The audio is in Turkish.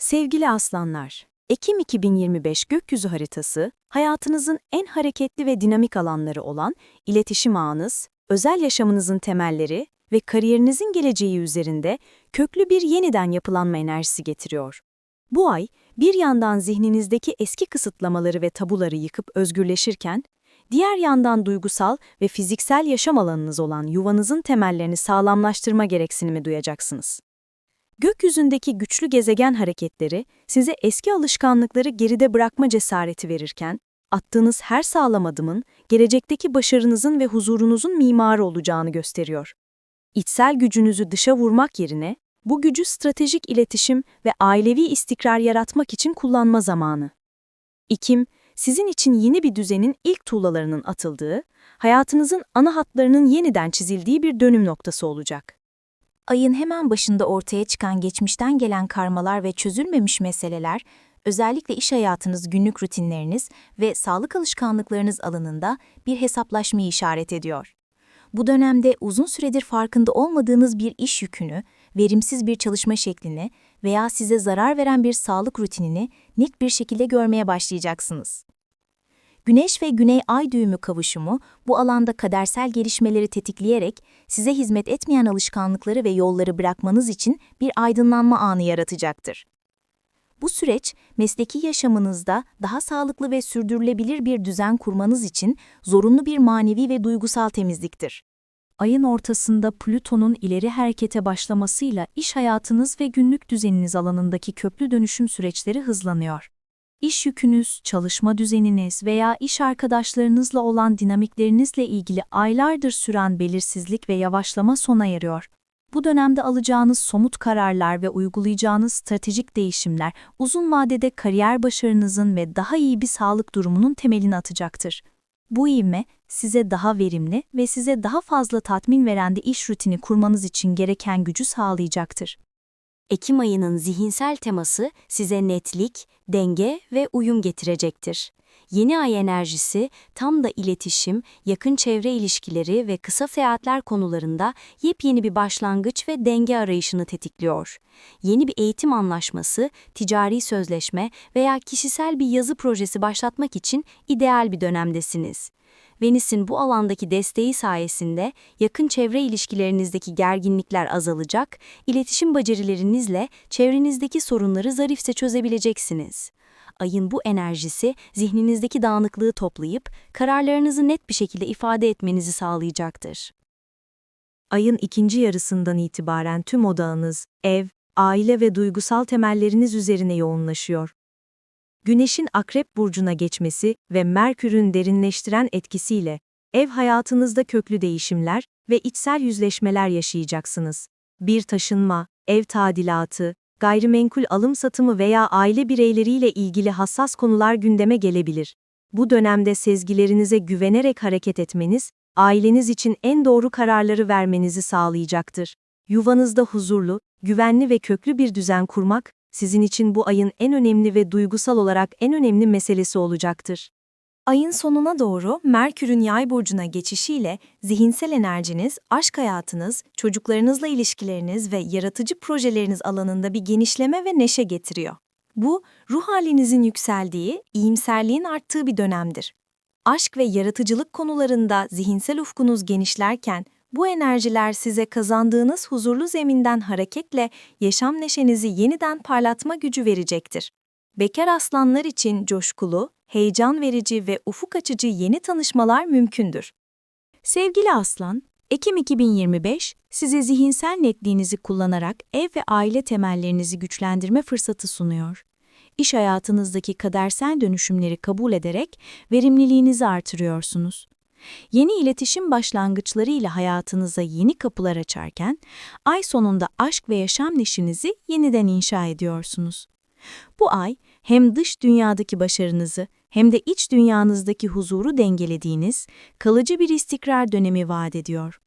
Sevgili aslanlar, Ekim 2025 gökyüzü haritası, hayatınızın en hareketli ve dinamik alanları olan iletişim ağınız, özel yaşamınızın temelleri ve kariyerinizin geleceği üzerinde köklü bir yeniden yapılanma enerjisi getiriyor. Bu ay, bir yandan zihninizdeki eski kısıtlamaları ve tabuları yıkıp özgürleşirken, diğer yandan duygusal ve fiziksel yaşam alanınız olan yuvanızın temellerini sağlamlaştırma gereksinimi duyacaksınız. Gökyüzündeki güçlü gezegen hareketleri size eski alışkanlıkları geride bırakma cesareti verirken, attığınız her sağlam adımın gelecekteki başarınızın ve huzurunuzun mimarı olacağını gösteriyor. İçsel gücünüzü dışa vurmak yerine, bu gücü stratejik iletişim ve ailevi istikrar yaratmak için kullanma zamanı. İkim, sizin için yeni bir düzenin ilk tuğlalarının atıldığı, hayatınızın ana hatlarının yeniden çizildiği bir dönüm noktası olacak. Ayın hemen başında ortaya çıkan geçmişten gelen karmalar ve çözülmemiş meseleler, özellikle iş hayatınız, günlük rutinleriniz ve sağlık alışkanlıklarınız alanında bir hesaplaşmayı işaret ediyor. Bu dönemde uzun süredir farkında olmadığınız bir iş yükünü, verimsiz bir çalışma şeklini veya size zarar veren bir sağlık rutinini net bir şekilde görmeye başlayacaksınız. Güneş ve Güney Ay düğümü kavuşumu bu alanda kadersel gelişmeleri tetikleyerek size hizmet etmeyen alışkanlıkları ve yolları bırakmanız için bir aydınlanma anı yaratacaktır. Bu süreç, mesleki yaşamınızda daha sağlıklı ve sürdürülebilir bir düzen kurmanız için zorunlu bir manevi ve duygusal temizliktir. Ayın ortasında Plüton'un ileri harekete başlamasıyla iş hayatınız ve günlük düzeniniz alanındaki köklü dönüşüm süreçleri hızlanıyor. İş yükünüz, çalışma düzeniniz veya iş arkadaşlarınızla olan dinamiklerinizle ilgili aylardır süren belirsizlik ve yavaşlama sona eriyor. Bu dönemde alacağınız somut kararlar ve uygulayacağınız stratejik değişimler uzun vadede kariyer başarınızın ve daha iyi bir sağlık durumunun temelini atacaktır. Bu ivme, size daha verimli ve size daha fazla tatmin veren de iş rutini kurmanız için gereken gücü sağlayacaktır. Ekim ayının zihinsel teması size netlik, denge ve uyum getirecektir. Yeni ay enerjisi tam da iletişim, yakın çevre ilişkileri ve kısa seyahatler konularında yepyeni bir başlangıç ve denge arayışını tetikliyor. Yeni bir eğitim anlaşması, ticari sözleşme veya kişisel bir yazı projesi başlatmak için ideal bir dönemdesiniz. Venüs'ün bu alandaki desteği sayesinde yakın çevre ilişkilerinizdeki gerginlikler azalacak, iletişim becerilerinizle çevrenizdeki sorunları zarifçe çözebileceksiniz. Ayın bu enerjisi zihninizdeki dağınıklığı toplayıp kararlarınızı net bir şekilde ifade etmenizi sağlayacaktır. Ayın ikinci yarısından itibaren tüm odağınız, ev, aile ve duygusal temelleriniz üzerine yoğunlaşıyor. Güneşin Akrep burcuna geçmesi ve Merkür'ün derinleştiren etkisiyle ev hayatınızda köklü değişimler ve içsel yüzleşmeler yaşayacaksınız. Bir taşınma, ev tadilatı, gayrimenkul alım satımı veya aile bireyleriyle ilgili hassas konular gündeme gelebilir. Bu dönemde sezgilerinize güvenerek hareket etmeniz, aileniz için en doğru kararları vermenizi sağlayacaktır. Yuvanızda huzurlu, güvenli ve köklü bir düzen kurmak, sizin için bu ayın en önemli ve duygusal olarak en önemli meselesi olacaktır. Ayın sonuna doğru Merkür'ün yay burcuna geçişiyle zihinsel enerjiniz, aşk hayatınız, çocuklarınızla ilişkileriniz ve yaratıcı projeleriniz alanında bir genişleme ve neşe getiriyor. Bu, ruh halinizin yükseldiği, iyimserliğin arttığı bir dönemdir. Aşk ve yaratıcılık konularında zihinsel ufkunuz genişlerken, bu enerjiler size kazandığınız huzurlu zeminden hareketle yaşam neşenizi yeniden parlatma gücü verecektir. Bekar aslanlar için coşkulu, heyecan verici ve ufuk açıcı yeni tanışmalar mümkündür. Sevgili aslan, Ekim 2025 size zihinsel netliğinizi kullanarak ev ve aile temellerinizi güçlendirme fırsatı sunuyor. İş hayatınızdaki kadersel dönüşümleri kabul ederek verimliliğinizi artırıyorsunuz. Yeni iletişim başlangıçları ile hayatınıza yeni kapılar açarken, ay sonunda aşk ve yaşam neşinizi yeniden inşa ediyorsunuz. Bu ay, hem dış dünyadaki başarınızı hem de iç dünyanızdaki huzuru dengelediğiniz, kalıcı bir istikrar dönemi vaat ediyor.